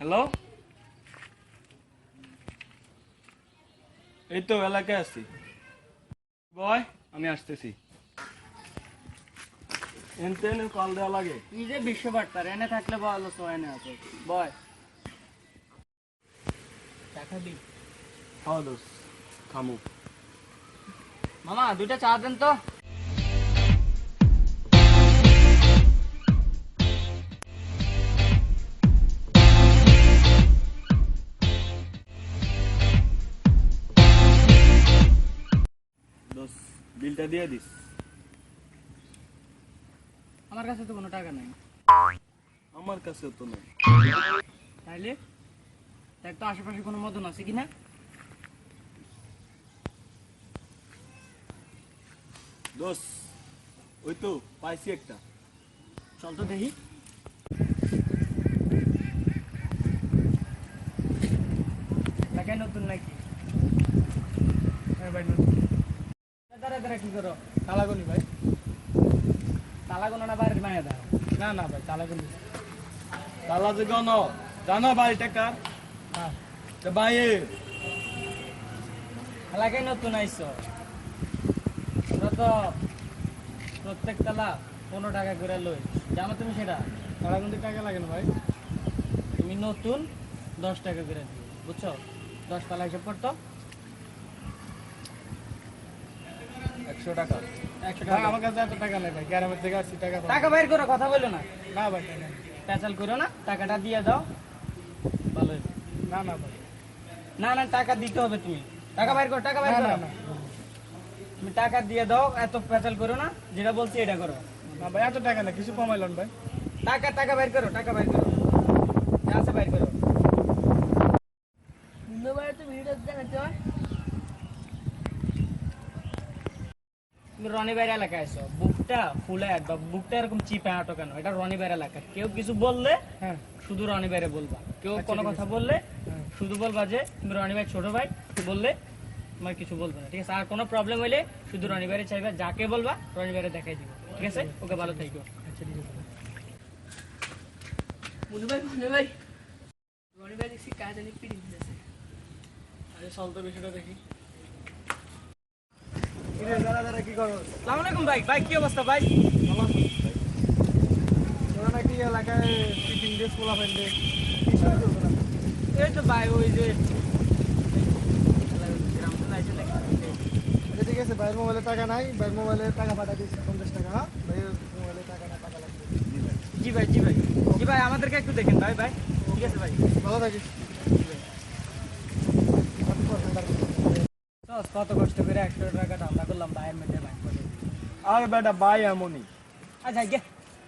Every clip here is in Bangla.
হ্যালো? এই তো এলাকায় আসছি বয় আমি আসতেছি। এনতে এনে কল দেওয়া লাগে। কি যে বিশ্ব বার্তার এনে থাকলে ভালো তো এনে আছে বয়। টাকা দি হ্যাঁ দোস্ত থামু মামা দুইটা চা দেন তো। বিলটা দিয়ে দিস। আমার কাছে তো কোনো টাকা নাই। আমার কাছে তো নেই। তাইলে? দেখ তো আশেপাশে কোনো মদন আছে কিনা? দোস্ত ওই তো পাইছি একটা। চল তো দেখি এলাকায় নতুন নাকি হ্যাঁ ভাই নতুন দাঁড়া দাঁড়া কি করো? তালাগনি ভাই। তালা না বাড়ির মায়া দাও। না না ভাই তালাগনি। তালা যে গণ জানো বাড়িটা কার? হ্যাঁ। তো বাইয়ের নতুন প্রত্যেক তালা পনেরো টাকা করে লই জানো তুমি সেটা? তালাগনি টাকা লাগে না ভাই? তুমি নতুন দশ টাকা করে দিও বুঝছ? দশ তালা হিসেব করতো একশো টাকা। একশো টাকা। আমার কাছে এত টাকা নেই ভাই গ্রামের থেকে আসছি টাকা টাকা বাইর করো কথা বলল না। না ভাই নেই। করো না টাকাটা দিয়ে দাও। ভালো না না ভাই। না না টাকা দিতে হবে তুমি। টাকা বাইর করো টাকা বাইর করো। না। তুমি টাকা দিয়ে দাও এত পেঁচাল করো না যেটা বলছি এটা করো। না ভাই এত টাকা না কিছু কমাইলেন ভাই। টাকা টাকা বাইর করো টাকা বাইর করো। যা আছে বাইর করো। ভাই তুমি রনি বাইর এলাকায় আছো বুকটা ফুলে বা বুকটা এরকম চিপে আটো কেন? এটা রনি বাইর এলাকা। কেউ কিছু বললে হ্যাঁ। শুধু রনি বাইরে বলবা। কেউ আচ্ছা, কোনো কথা বললে হ্যাঁ। শুধু বলবা যে তুমি রনি ভাই ছোট ভাই বললে তোমার কিছু বলবে না। ঠিক আছে? আর কোনো প্রবলেম হইলে শুধু রনি বাইরে চাইবা যাকে বলবা রনি বাইরে দেখাই দিব। ঠিক আছে? ওকে ভালো থাকো। আচ্ছা ঠিক আছে। মনে ভাই মনে ভাই। রনি দেখছি কাজ অনেক পিড়ি দিতেছে আরে চল তো বিষয়টা দেখি কিরে দাঁড়া দাঁড়া কি করো সালাম আলাইকুম ভাই ভাই কি অবস্থা ভাই? তোরা নাকি এলাকায় পোলা ফেলবে এই তো ভাই, ওই যে ঠিক আছে ভাইয়ের মোবাইলে টাকা নাই ভাইয়ের মোবাইলে টাকা পাঠা দিয়েছি পঞ্চাশ টাকা হ্যাঁ ভাইয়ের মোবাইলে টাকা না টাকা লাগবে জি ভাই জি ভাই। জি ভাই, আমাদেরকে একটু দেখেন ভাই ভাই। ঠিক আছে ভাই, ভালো থাকিস চল, কত কষ্ট করে একশো টাকা ঠান্ডা করলাম ভাইয়ের মধ্যে। ভাই আর বেটা ভাই এমনই। আচ্ছা গে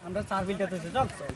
আমরা চার বিলটা তো চল চল।